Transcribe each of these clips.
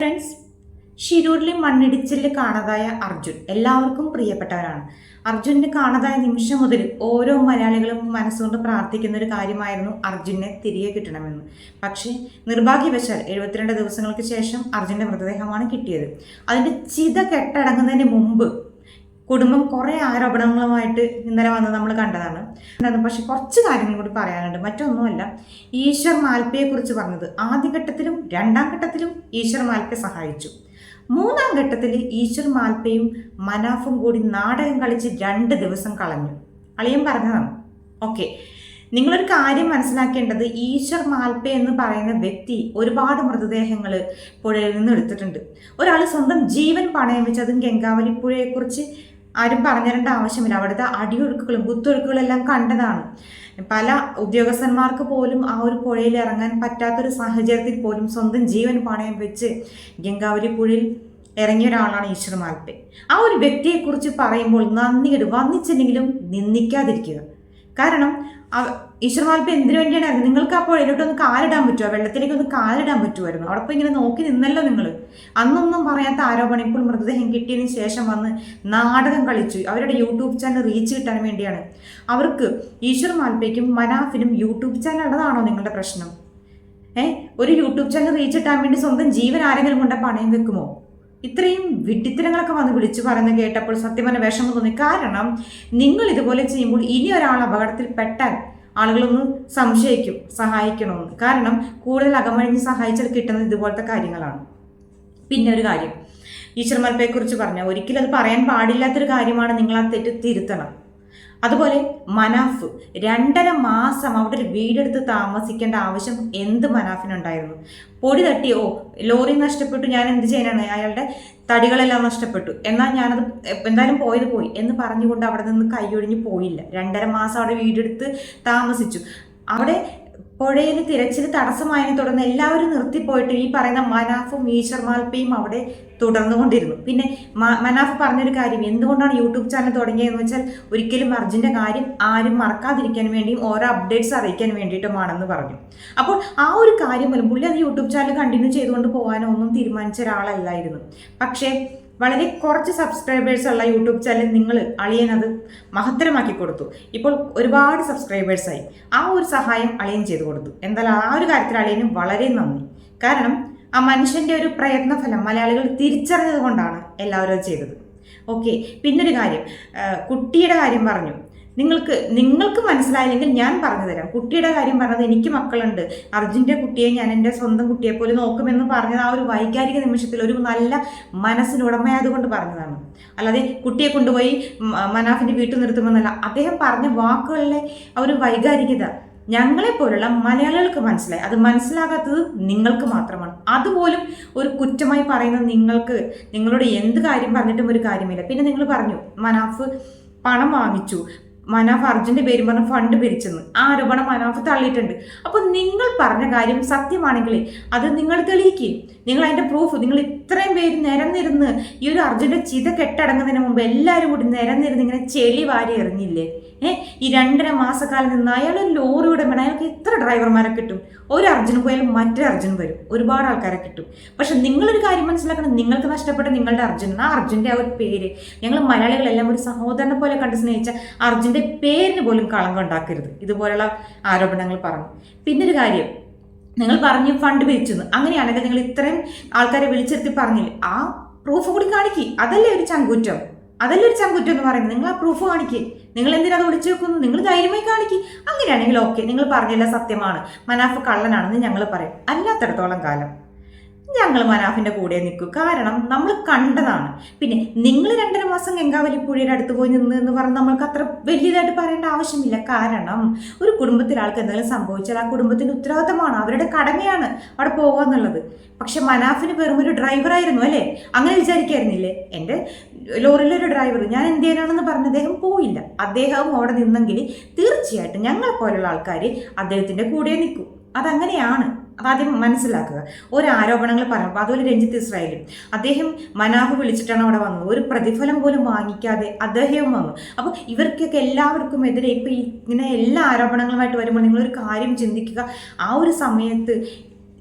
Friends ഷിരൂരിലെ മണ്ണിടിച്ചിൽ കാണാതായ അർജുൻ എല്ലാവർക്കും പ്രിയപ്പെട്ടവരാണ്. അർജുനെ കാണാതായ നിമിഷം മുതൽ ഓരോ മലയാളികളും മനസ്സുകൊണ്ട് പ്രാർത്ഥിക്കുന്ന ഒരു കാര്യമായിരുന്നു അർജുനെ തിരികെ കിട്ടണമെന്ന്. പക്ഷേ നിർഭാഗ്യവശാൽ എഴുപത്തിരണ്ട് ദിവസങ്ങൾക്ക് ശേഷം അർജുന്റെ മൃതദേഹമാണ് കിട്ടിയത്. അതിന്റെ ചിത കെട്ടടങ്ങുന്നതിന് മുമ്പ് കുടുംബം കുറേ ആരോപണങ്ങളുമായിട്ട് ഇന്നലെ വന്ന് നമ്മൾ കണ്ടതാണ്. പക്ഷെ കുറച്ച് കാര്യങ്ങൾ കൂടി പറയാനുണ്ട്. മറ്റൊന്നുമല്ല ഈശ്വർ മാൽപ്പയെക്കുറിച്ച് പറഞ്ഞത് ആദ്യഘട്ടത്തിലും രണ്ടാം ഘട്ടത്തിലും ഈശ്വർ മാൽപ്പയെ സഹായിച്ചു. മൂന്നാം ഘട്ടത്തിൽ ഈശ്വർ മാൽപ്പയും മനാഫും കൂടി നാടകം കളിച്ച് രണ്ട് ദിവസം കളഞ്ഞു. അളിയൻ പറഞ്ഞതാണ് ഓക്കെ നിങ്ങളൊരു കാര്യം മനസ്സിലാക്കേണ്ടത് ഈശ്വർ മാൽപ്പ എന്ന് പറയുന്ന വ്യക്തി ഒരുപാട് മൃതദേഹങ്ങൾ പുഴയിൽ നിന്ന് എടുത്തിട്ടുണ്ട്. ഒരാൾ സ്വന്തം ജീവൻ പണയം വെച്ച് അതും ഗംഗാവലി പുഴയെക്കുറിച്ച് ആരും പറഞ്ഞിരേണ്ട ആവശ്യമില്ല. അവിടുത്തെ അടിയൊഴുക്കുകളും കുത്തൊഴുക്കുകളും എല്ലാം കണ്ടതാണ്. പല ഉദ്യോഗസ്ഥന്മാർക്ക് പോലും ആ ഒരു പുഴയിൽ ഇറങ്ങാൻ പറ്റാത്തൊരു സാഹചര്യത്തിൽ പോലും സ്വന്തം ജീവൻ പണയം വെച്ച് ഗംഗാവരി പുഴയിൽ ഇറങ്ങിയ ഒരാളാണ് ഈശ്വർ മാൽപ്പെ. ആ ഒരു വ്യക്തിയെക്കുറിച്ച് പറയുമ്പോൾ നന്ദിയുടെ വന്നിച്ചില്ലെങ്കിലും നിന്ദിക്കാതിരിക്കുക. കാരണം ഈശ്വർ മാൽപ്പെ എന്തിനു വേണ്ടിയാണ് നിങ്ങൾക്ക് ആ ഒന്ന് കാലിടാൻ പറ്റുമോ വെള്ളത്തിലേക്ക് ഒന്ന് കാലിടാൻ പറ്റുമായിരുന്നു അവിടെ പോയി ഇങ്ങനെ നോക്കി നിന്നല്ലോ നിങ്ങൾ അന്നൊന്നും പറയാത്ത ആരോപണം ഇപ്പോൾ മൃതദേഹം കിട്ടിയതിന് ശേഷം വന്ന് നാടകം കളിച്ചു. അവരുടെ യൂട്യൂബ് ചാനൽ റീച്ച് കിട്ടാൻ വേണ്ടിയാണ്. അവർക്ക് ഈശ്വർ മാൽപ്പയ്ക്കും മനാഫിനും യൂട്യൂബ് ചാനൽ ഉള്ളതാണോ നിങ്ങളുടെ പ്രശ്നം? ഏ? ഒരു യൂട്യൂബ് ചാനൽ റീച്ച് കിട്ടാൻ വേണ്ടി സ്വന്തം ജീവൻ ആരെങ്കിലും കൊണ്ട് പണയം വെക്കുമോ? ഇത്രയും വിഡ്ഢിത്തരങ്ങളൊക്കെ വന്ന് വിളിച്ചു പറയുന്നത് കേട്ടപ്പോൾ സത്യം പറഞ്ഞ വിഷമം തോന്നി. കാരണം നിങ്ങൾ ഇതുപോലെ ചെയ്യുമ്പോൾ ഇനി ഒരാൾ അപകടത്തിൽ പെട്ടാൽ ആളുകളൊന്ന് സംശയിക്കും സഹായിക്കണമെന്ന്. കാരണം കൂടുതൽ അകമഴിഞ്ഞ് സഹായിച്ചാൽ കിട്ടുന്നത് ഇതുപോലത്തെ കാര്യങ്ങളാണ്. പിന്നെ ഒരു കാര്യം. ഈശ്വരമൽപ്പയെക്കുറിച്ച് പറഞ്ഞ ഒരിക്കലും അത് പറയാൻ പാടില്ലാത്തൊരു കാര്യമാണ് നിങ്ങൾ ആ തെറ്റ് തിരുത്തണം. അതുപോലെ മനാഫ് രണ്ടര മാസം അവിടെ ഒരു വീടെടുത്ത് താമസിക്കേണ്ട ആവശ്യം എന്ത് മനാഫിനുണ്ടായിരുന്നു? പൊടി തട്ടിയോ ലോറി നഷ്ടപ്പെട്ടു ഞാൻ എന്ത് ചെയ്യാനാണ്? അയാളുടെ തടികളെല്ലാം നഷ്ടപ്പെട്ടു. എന്നാൽ ഞാനത് എന്തായാലും പോയത് പോയി എന്ന് പറഞ്ഞുകൊണ്ട് അവിടെ നിന്ന് കൈയൊഴിഞ്ഞ് പോയില്ല. രണ്ടര മാസം അവിടെ വീടെടുത്ത് താമസിച്ചു. അവിടെ പുഴയിൽ തിരച്ചിൽ തടസ്സമായതിനെ തുടർന്ന് എല്ലാവരും നിർത്തിപ്പോയിട്ട് ഈ പറയുന്ന മനാഫും ഈശ്വർ മാൽപ്പയും അവിടെ തുടർന്നുകൊണ്ടിരുന്നു പിന്നെ മനാഫ് പറഞ്ഞൊരു കാര്യം എന്തുകൊണ്ടാണ് യൂട്യൂബ് ചാനൽ തുടങ്ങിയതെന്ന് വെച്ചാൽ ഒരിക്കലും അർജുന്റെ കാര്യം ആരും മറക്കാതിരിക്കാൻ വേണ്ടിയും ഓരോ അപ്ഡേറ്റ്സ് അറിയിക്കാൻ വേണ്ടിയിട്ടുമാണെന്ന് പറഞ്ഞു. അപ്പോൾ ആ ഒരു കാര്യം പോലും പുള്ളി അത് യൂട്യൂബ് ചാനൽ കണ്ടിന്യൂ ചെയ്തുകൊണ്ട് പോകാനോ ഒന്നും തീരുമാനിച്ച ഒരാളല്ലായിരുന്നു. പക്ഷേ വളരെ കുറച്ച് സബ്സ്ക്രൈബേഴ്സ് ഉള്ള യൂട്യൂബ് ചാനൽ നിങ്ങൾ അളിയൻ അത് മഹത്തരമാക്കി കൊടുത്തു. ഇപ്പോൾ ഒരുപാട് സബ്സ്ക്രൈബേഴ്സായി ആ ഒരു സഹായം അളിയൻ ചെയ്തു കൊടുത്തു. എന്തായാലും ആ ഒരു കാര്യത്തിൽ അളിയനും വളരെ നന്ദി. കാരണം ആ മനുഷ്യന്റെ ഒരു പ്രയത്നഫലം മലയാളികൾ തിരിച്ചറിഞ്ഞത് കൊണ്ടാണ് എല്ലാവരും ചെയ്തത്. ഓക്കെ പിന്നൊരു കാര്യം. കുട്ടിയുടെ കാര്യം പറഞ്ഞു. നിങ്ങൾക്ക് നിങ്ങൾക്ക് മനസ്സിലായില്ലെങ്കിൽ ഞാൻ പറഞ്ഞു തരാം കുട്ടിയുടെ കാര്യം പറഞ്ഞത് എനിക്ക് മക്കളുണ്ട്. അർജുന്റെ കുട്ടിയെ ഞാൻ എന്റെ സ്വന്തം കുട്ടിയെ പോലെ നോക്കുമെന്ന് പറഞ്ഞത് ആ ഒരു വൈകാരിക നിമിഷത്തിൽ ഒരു നല്ല മനസ്സിനുടമയായതുകൊണ്ട് പറഞ്ഞതാണ്. അല്ലാതെ കുട്ടിയെ കൊണ്ടുപോയി മനാഫിന്റെ വീട്ടിൽ നിർത്തുമെന്നല്ല. അദ്ദേഹം പറഞ്ഞ വാക്കുകളിലെ ആ ഒരു വൈകാരികത ഞങ്ങളെപ്പോലുള്ള മലയാളികൾക്ക് മനസ്സിലായി. അത് മനസ്സിലാകാത്തത് നിങ്ങൾക്ക് മാത്രമാണ്. അതുപോലും ഒരു കുറ്റമായി പറയുന്നത് നിങ്ങൾക്ക് നിങ്ങളോട് എന്ത് കാര്യം പറഞ്ഞിട്ടും ഒരു കാര്യമില്ല. പിന്നെ നിങ്ങൾ പറഞ്ഞു മനാഫ് പണം വാങ്ങിച്ചു. മനാഫ് അർജുന്റെ പേരും പറഞ്ഞ് ഫണ്ട് പിരിച്ചെന്ന്. ആ ആരോപണം മനാഫ് തള്ളിയിട്ടുണ്ട്. അപ്പോൾ നിങ്ങൾ പറഞ്ഞ കാര്യം സത്യമാണെങ്കിൽ അത് നിങ്ങൾ തെളിയിക്കുകയും നിങ്ങൾ അതിന്റെ പ്രൂഫ് നിങ്ങൾ ഇത്രയും പേര് നിരന്നിരുന്ന് ഈ ഒരു അർജുന്റെ ചിത കെട്ടടങ്ങുന്നതിന് മുമ്പ് എല്ലാവരും കൂടി നിരന്നിരുന്ന് ഇങ്ങനെ ചെളി വാരി എറിഞ്ഞില്ലേ? ഏഹ് ഈ രണ്ടര മാസക്കാലം നിന്ന് അയാൾ ഒരു ലോറി ഉടമയാണ് അയാൾക്ക് എത്ര ഡ്രൈവർമാരെ കിട്ടും? ഒരു അർജുൻ പോയാലും മറ്റൊരു അർജുൻ വരും. ഒരുപാട് ആൾക്കാരെ കിട്ടും. പക്ഷെ നിങ്ങളൊരു കാര്യം മനസ്സിലാക്കണം. നിങ്ങൾക്ക് നഷ്ടപ്പെട്ട നിങ്ങളുടെ അർജുൻ ആ അർജുന്റെ ആ ഒരു പേര് ഞങ്ങൾ മലയാളികളെല്ലാം ഒരു സഹോദരനെ പോലെ കണ്ട് സ്നേഹിച്ച അർജുന്റെ പേരിന് പോലും കളങ്കം ഉണ്ടാക്കരുത്. ഇതുപോലുള്ള ആരോപണങ്ങൾ പറഞ്ഞു. പിന്നെ ഒരു കാര്യം നിങ്ങൾ പറഞ്ഞു ഫണ്ട് പിരിച്ചെന്ന്. അങ്ങനെയാണെങ്കിൽ നിങ്ങൾ ഇത്രയും ആൾക്കാരെ വിളിച്ചിരുത്തി പറഞ്ഞില്ലേ? ആ പ്രൂഫ് കൂടി കാണിക്കി. അതല്ലേ ഒരു ചങ്കൂറ്റം. അതല്ലേ ഒരു ചങ്കുറ്റം എന്ന് പറയുന്നത്. നിങ്ങൾ ആ പ്രൂഫ് കാണിക്കേ. നിങ്ങൾ എന്തിനാ അത് ഒളിച്ചു വെക്കുന്നു? നിങ്ങൾ ധൈര്യമായി കാണിക്കും. അങ്ങനെയാണെങ്കിൽ ഓക്കെ നിങ്ങൾ പറഞ്ഞില്ല സത്യമാണ്. മനാഫ് കള്ളനാണെന്ന് ഞങ്ങൾ പറയും. അല്ലാത്തടത്തോളം കാലം. ഞങ്ങൾ മനാഫിന്റെ കൂടെ നിൽക്കും. കാരണം നമ്മൾ കണ്ടതാണ്. പിന്നെ നിങ്ങൾ രണ്ടര മാസം ഗംഗാവലി പുഴയുടെ അടുത്ത് പോയി നിന്ന് എന്ന് പറഞ്ഞ് നമ്മൾക്ക് അത്ര വലിയതായിട്ട് പറയേണ്ട ആവശ്യമില്ല. കാരണം ഒരു കുടുംബത്തിൽ ആൾക്ക് എന്തെങ്കിലും സംഭവിച്ചാൽ ആ കുടുംബത്തിന്റെ ഉത്തരവാദിത്തമാണ്. അവരുടെ കടമയാണ് അവിടെ പോകുക എന്നുള്ളത്. പക്ഷെ മനാഫിന് വെറും ഒരു ഡ്രൈവറായിരുന്നു അല്ലേ? അങ്ങനെ വിചാരിക്കായിരുന്നില്ലേ? എന്റെ ലോറിയിലൊരു ഡ്രൈവർ ഞാൻ എന്ത് ചെയ്യാനാണെന്ന് പറഞ്ഞ അദ്ദേഹം പോയില്ല. അദ്ദേഹവും അവിടെ നിന്നെങ്കിൽ തീർച്ചയായിട്ടും ഞങ്ങളെ പോലുള്ള ആൾക്കാർ അദ്ദേഹത്തിന്റെ കൂടെ നിൽക്കും. അതങ്ങനെയാണ്. അതാദ്യം മനസ്സിലാക്കുക. ഒരു ആരോപണങ്ങൾ പറയുമ്പോൾ അതുപോലെ രഞ്ജിത്ത് ഇസ്രായേലും. അദ്ദേഹം മനാഫ് വിളിച്ചിട്ടാണ് അവിടെ വന്നത്. ഒരു പ്രതിഫലം പോലും വാങ്ങിക്കാതെ അദ്ദേഹവും വന്നു. അപ്പോൾ ഇവർക്കൊക്കെ എല്ലാവർക്കും എതിരെ ഇപ്പോൾ ഇങ്ങനെ എല്ലാ ആരോപണങ്ങളുമായിട്ട് വരുമ്പോൾ നിങ്ങളൊരു കാര്യം ചിന്തിക്കുക. ആ ഒരു സമയത്ത്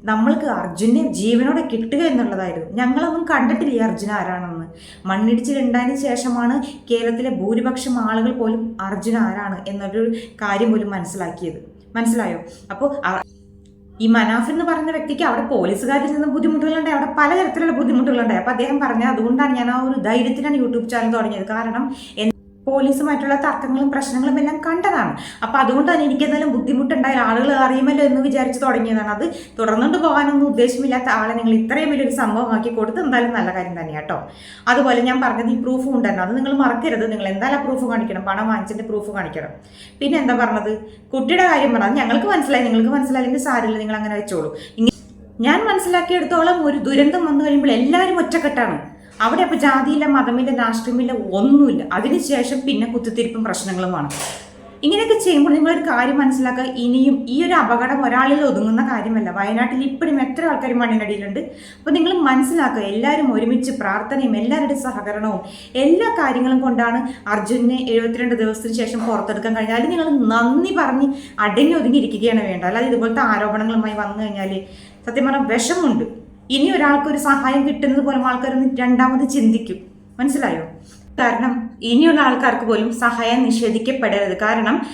നമ്മൾക്ക് അർജുനെ ജീവനോടെ കിട്ടുക എന്നുള്ളതായിരുന്നു. ഞങ്ങളൊന്നും കണ്ടിട്ടില്ല ഈ അർജുന ആരാണെന്ന്. മണ്ണിടിച്ചിലുണ്ടായതിനു ശേഷമാണ് കേരളത്തിലെ ഭൂരിപക്ഷം ആളുകൾ പോലും അർജുന ആരാണ് എന്നൊരു കാര്യം പോലും മനസ്സിലാക്കിയത്. മനസ്സിലായോ? അപ്പോൾ ഈ മനാഫ് എന്ന് പറയുന്ന വ്യക്തിക്ക് അവിടെ പോലീസുകാരിൽ നിന്ന് ബുദ്ധിമുട്ടുകളുണ്ടായി. അവിടെ പലതരത്തിലുള്ള ബുദ്ധിമുട്ടുകളുണ്ടായി. അപ്പോൾ അദ്ദേഹം പറഞ്ഞ അതുകൊണ്ടാണ് ഞാൻ ആ ഒരു ധൈര്യത്തിലാണ് യൂട്യൂബ് ചാനൽ തുടങ്ങിയത്. കാരണം പോലീസുമായിട്ടുള്ള തർക്കങ്ങളും പ്രശ്നങ്ങളും എല്ലാം കണ്ടതാണ്. അപ്പോൾ അതുകൊണ്ട് തന്നെ എനിക്ക് എന്തെങ്കിലും ബുദ്ധിമുട്ടുണ്ടായാൽ ആളുകൾ അറിയുമല്ലോ എന്ന് വിചാരിച്ച് തുടങ്ങിയതാണ്. അത് തുടർന്നുകൊണ്ട് പോകാനൊന്നും ഉദ്ദേശമില്ലാത്ത ആളെ നിങ്ങൾ ഇത്രയും വലിയൊരു സംഭവമാക്കി കൊടുത്ത് എന്തായാലും നല്ല കാര്യം തന്നെയാണ് കേട്ടോ അതുപോലെ ഞാൻ പറഞ്ഞത് ഈ പ്രൂഫ് ഉണ്ടായിരുന്നു അത് നിങ്ങൾ മറക്കരുത്. നിങ്ങൾ എന്തായാലും പ്രൂഫ് കാണിക്കണം. പണം വാങ്ങിച്ചിട്ട് പ്രൂഫ് കാണിക്കണം. പിന്നെ എന്താ പറഞ്ഞത്? കുട്ടിയുടെ കാര്യം പറഞ്ഞത് ഞങ്ങൾക്ക് മനസ്സിലായി. നിങ്ങൾക്ക് മനസ്സിലായില്ലെങ്കിൽ സാരമില്ല. നിങ്ങൾ അങ്ങനെ വെച്ചോളൂ. ഞാൻ മനസ്സിലാക്കിയെടുത്തോളം ഒരു ദുരന്തം വന്നു കഴിയുമ്പോൾ എല്ലാവരും ഒറ്റക്കെട്ടാണ്. അവിടെ അപ്പോൾ ജാതിയില്ല മതമില്ല രാഷ്ട്രീയമില്ല ഒന്നുമില്ല. അതിനുശേഷം പിന്നെ കുത്തിത്തിരിപ്പും പ്രശ്നങ്ങളും പ്രശ്നങ്ങളുമാണ് ഇങ്ങനെയൊക്കെ ചെയ്യുമ്പോൾ നിങ്ങളൊരു കാര്യം മനസ്സിലാക്കുക. ഇനിയും ഈ ഒരു അപകടം ഒരാളിൽ ഒതുങ്ങുന്ന കാര്യമല്ല. വയനാട്ടിൽ ഇപ്പോഴും എത്ര ആൾക്കാർ മണ്ണിനടിയിലുണ്ട്? അപ്പോൾ നിങ്ങൾ മനസ്സിലാക്കുക. എല്ലാവരും ഒരുമിച്ച് പ്രാർത്ഥനയും എല്ലാവരുടെ സഹകരണവും എല്ലാ കാര്യങ്ങളും കൊണ്ടാണ് അർജുനെ എഴുപത്തിരണ്ട് ദിവസത്തിന് ശേഷം പുറത്തെടുക്കാൻ കഴിഞ്ഞാൽ നിങ്ങൾ നന്ദി പറഞ്ഞ് അടങ്ങി ഒതുങ്ങിയിരിക്കുകയാണ് വേണ്ട അല്ലാതെ ഇതുപോലത്തെ ആരോപണങ്ങളുമായി വന്നു കഴിഞ്ഞാൽ സത്യം പറഞ്ഞാൽ വിഷമുണ്ട് ഇനി ഒരാൾക്കൊരു സഹായം കിട്ടുന്നത് പോലും ആൾക്കാരൊന്ന് രണ്ടാമത് ചിന്തിക്കും. മനസ്സിലായോ? കാരണം ഇനിയുള്ള ആൾക്കാർക്ക് പോലും സഹായം നിഷേധിക്കപ്പെടരുത്. കാരണം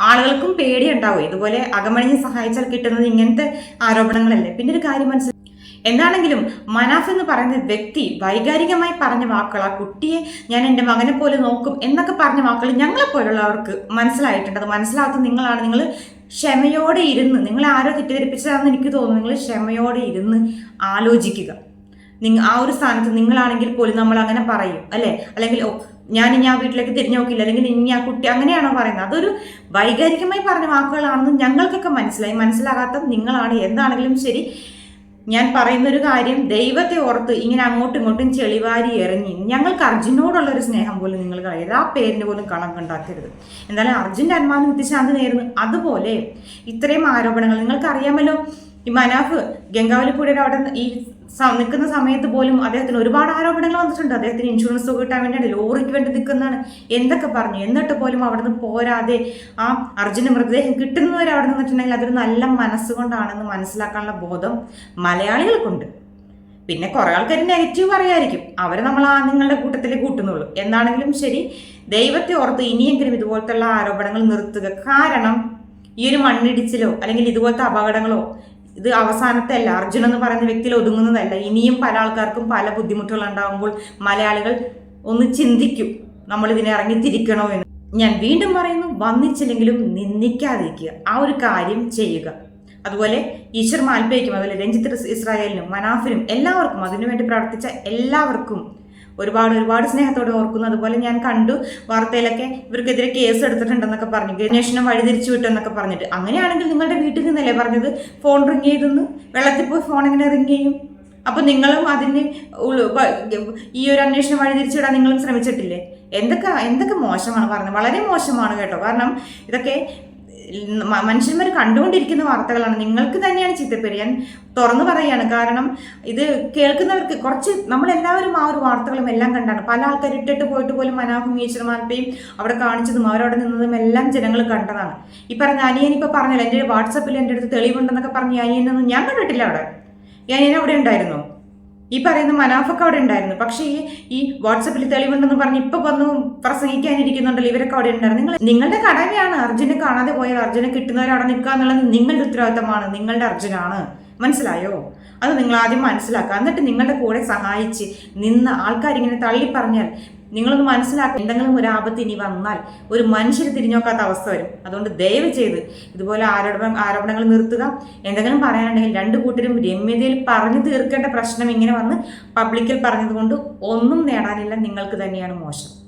ആളുകൾക്കും പേടിയുണ്ടാവും. ഇതുപോലെ അകമണിഞ്ഞ് സഹായിച്ചാൽ കിട്ടുന്നത് ഇങ്ങനത്തെ ആരോപണങ്ങളല്ലേ? പിന്നെ ഒരു കാര്യം മനസ്സിലായി എന്താണെങ്കിലും മനാഫ് എന്ന് പറയുന്ന വ്യക്തി വൈകാരികമായി പറഞ്ഞ വാക്കുകൾ ആ കുട്ടിയെ ഞാൻ എന്റെ മകനെ പോലെ നോക്കും എന്നൊക്കെ പറഞ്ഞ വാക്കുകൾ ഞങ്ങളെ പോലുള്ളവർക്ക് മനസ്സിലായിട്ടുണ്ട്. അത് മനസ്സിലാകാത്ത നിങ്ങളാണ്. നിങ്ങൾ ക്ഷമയോടെ ഇരുന്ന് നിങ്ങൾ ആരോ തെറ്റിദ്ധരിപ്പിച്ചതാണെന്ന് എനിക്ക് തോന്നുന്നു. നിങ്ങൾ ക്ഷമയോടെ ഇരുന്ന് ആലോചിക്കുക. നിങ്ങൾ ആ ഒരു സ്ഥാനത്ത് നിങ്ങളാണെങ്കിൽ പോലും നമ്മൾ അങ്ങനെ പറയും അല്ലേ? അല്ലെങ്കിൽ ഓ ഞാൻ ഇനി ആ വീട്ടിലേക്ക് തിരിഞ്ഞു നോക്കില്ല. അല്ലെങ്കിൽ ഇനി ആ കുട്ടി അങ്ങനെയാണോ പറയുന്നത്? അതൊരു വൈകാരികമായി പറഞ്ഞ വാക്കുകളാണെന്ന് ഞങ്ങൾക്കൊക്കെ മനസ്സിലായി. മനസ്സിലാകാത്ത നിങ്ങളാണ്. എന്താണെങ്കിലും ശരി ഞാൻ പറയുന്ന ഒരു കാര്യം ദൈവത്തെ ഓർത്ത് ഇങ്ങനെ അങ്ങോട്ടും ഇങ്ങോട്ടും ചെളിവാരി എറിഞ്ഞ് ഞങ്ങൾക്ക് അർജുനോടുള്ള ഒരു സ്നേഹം പോലും നിങ്ങൾ കളയരുത്. ആ പേരിന് പോലും കളങ്കുണ്ടാക്കരുത് എന്നാലും അർജുന്റെ അനുമാനം നിത്യശാന്തി നേരുന്നു അതുപോലെ ഇത്രയും ആരോപണങ്ങൾ നിങ്ങൾക്ക് അറിയാമല്ലോ ഈ മനാഫ് ഗംഗാവലിപ്പുഴയുടെ അവിടെ ഈ നിൽക്കുന്ന സമയത്ത് പോലും അദ്ദേഹത്തിന് ഒരുപാട് ആരോപണങ്ങൾ വന്നിട്ടുണ്ട്. അദ്ദേഹത്തിന് ഇൻഷുറൻസ് കിട്ടാൻ വേണ്ടിയാണ് ലോറിക്ക് വേണ്ടി നിൽക്കുന്നതാണ്. എന്തൊക്കെ പറഞ്ഞു? എന്നിട്ട് പോലും അവിടെ നിന്ന് പോരാതെ ആ അർജുന മൃതദേഹം കിട്ടുന്നവരെ അവിടെ നിന്നിട്ടുണ്ടെങ്കിൽ അതൊരു നല്ല മനസ്സുകൊണ്ടാണെന്ന് മനസ്സിലാക്കാനുള്ള ബോധം മലയാളികൾക്കുണ്ട്. പിന്നെ കുറേ ആൾക്കാർ നെഗറ്റീവ് പറയായിരിക്കും. അവരെ നമ്മൾ ആ നിങ്ങളുടെ കൂട്ടത്തിൽ കൂട്ടുന്നുള്ളൂ. എന്നാണെങ്കിലും ശരി ദൈവത്തെ ഓർത്ത് ഇനിയെങ്കിലും ഇതുപോലത്തുള്ള ആരോപണങ്ങൾ നിർത്തുക. കാരണം ഈ ഒരു മണ്ണിടിച്ചിലോ അല്ലെങ്കിൽ ഇതുപോലത്തെ അപകടങ്ങളോ ഇത് അവസാനത്തെ അല്ല. അർജുൻ എന്ന് പറയുന്ന വ്യക്തിയിൽ ഒതുങ്ങുന്നതല്ല. ഇനിയും പല ആൾക്കാർക്കും പല ബുദ്ധിമുട്ടുകൾ ഉണ്ടാകുമ്പോൾ മലയാളികൾ ഒന്ന് ചിന്തിക്കും നമ്മൾ ഇതിനെ ഇറങ്ങിത്തിരിക്കണോ എന്ന്. ഞാൻ വീണ്ടും പറയുന്നു വന്നിച്ചില്ലെങ്കിലും നിന്ദിക്കാതിരിക്കുക. ആ ഒരു കാര്യം ചെയ്യുക. അതുപോലെ ഈശ്വർ മാൽപ്പയ്ക്കും അതുപോലെ രഞ്ജിത്ത് ഇസ്രായേലിനും മനാഫിനും എല്ലാവർക്കും അതിനുവേണ്ടി പ്രവർത്തിച്ച എല്ലാവർക്കും ഒരുപാട് ഒരുപാട് സ്നേഹത്തോടെ ഓർക്കുന്നു. അതുപോലെ ഞാൻ കണ്ടു വാർത്തയിലൊക്കെ ഇവർക്കെതിരെ കേസ് എടുത്തിട്ടുണ്ടെന്നൊക്കെ പറഞ്ഞു. അന്വേഷണം വഴിതിരിച്ചു വിട്ടു എന്നൊക്കെ പറഞ്ഞിട്ട്. അങ്ങനെയാണെങ്കിൽ നിങ്ങളുടെ വീട്ടിൽ നിന്നല്ലേ പറഞ്ഞത്? ഫോൺ റിങ് ചെയ്തെന്ന്? വെള്ളത്തിൽ പോയി ഫോൺ എങ്ങനെ റിങ് ചെയ്യും? അപ്പോൾ നിങ്ങളും അതിന് ഈ ഒരു അന്വേഷണം വഴിതിരിച്ചുവിടാൻ നിങ്ങളും ശ്രമിച്ചിട്ടില്ലേ? എന്തൊക്കെ എന്തൊക്കെ മോശമാണ് പറഞ്ഞത്? വളരെ മോശമാണ് കേട്ടോ. കാരണം ഇതൊക്കെ മനുഷ്യന്മാർ കണ്ടുകൊണ്ടിരിക്കുന്ന വാർത്തകളാണ്. നിങ്ങൾക്ക് തന്നെയാണ് ചീത്തപ്പേര്. ഞാൻ തുറന്നു പറയുകയാണ്. കാരണം ഇത് കേൾക്കുന്നവർക്ക് കുറച്ച് നമ്മളെല്ലാവരും ആ ഒരു വാർത്തകളും എല്ലാം കണ്ടാണ്. പല ആൾക്കാർ ഇട്ടിട്ട് പോയിട്ട് പോലും മനാഫും ഈശ്വരമാൽപ്പയും അവിടെ കാണിച്ചതും അവരവിടെ നിന്നതും എല്ലാം ജനങ്ങൾ കണ്ടതാണ്. ഈ പറഞ്ഞ അനിയൻ പറഞ്ഞല്ലോ എന്റെ വാട്സപ്പിൽ എന്റെ അടുത്ത് തെളിവുണ്ടെന്നൊക്കെ പറഞ്ഞ് അനിയനൊന്നും ഞാൻ കണ്ടിട്ടില്ല അവിടെ. അനിയൻ അവിടെ ഉണ്ടായിരുന്നു? ഈ പറയുന്ന മനാഫൊക്കെ അവിടെ ഉണ്ടായിരുന്നു. പക്ഷേ ഈ ഈ വാട്സപ്പിൽ തെളിവുണ്ടെന്ന് പറഞ്ഞ് ഇപ്പൊ വന്നു പ്രസംഗിക്കാനിരിക്കുന്നുണ്ടല്ലോ ഇവരൊക്കെ അവിടെ ഉണ്ടായിരുന്നു. നിങ്ങൾ നിങ്ങളുടെ കടമയാണ് അർജുനെ കാണാതെ പോയാൽ അർജുനെ കിട്ടുന്നവരവിടെ നിൽക്കുക എന്നുള്ളത് നിങ്ങളുടെ ഉത്തരവാദിത്തമാണ്. നിങ്ങളുടെ അർജുനാണ്. മനസ്സിലായോ? അത് നിങ്ങൾ ആദ്യം മനസ്സിലാക്കുക. എന്നിട്ട് നിങ്ങളുടെ കൂടെ സഹായിച്ച് നിന്ന് ആൾക്കാരിങ്ങനെ തള്ളി പറഞ്ഞാൽ നിങ്ങളൊന്ന് മനസ്സിലാക്കുക എന്തെങ്കിലും ഒരു ആപത്ത് ഇനി വന്നാൽ ഒരു മനുഷ്യർ തിരിഞ്ഞോക്കാത്ത അവസ്ഥ വരും. അതുകൊണ്ട് ദയവ് ചെയ്ത് ഇതുപോലെ ആരോപണം ആരോപണങ്ങൾ നിർത്തുക. എന്തെങ്കിലും പറയാനുണ്ടെങ്കിൽ രണ്ട് കൂട്ടരും രമ്യതയിൽ പറഞ്ഞു തീർക്കേണ്ട പ്രശ്നം ഇങ്ങനെ വന്ന് പബ്ലിക്കിൽ പറഞ്ഞതുകൊണ്ട് ഒന്നും നേടാനില്ല. നിങ്ങൾക്ക് തന്നെയാണ് മോശം.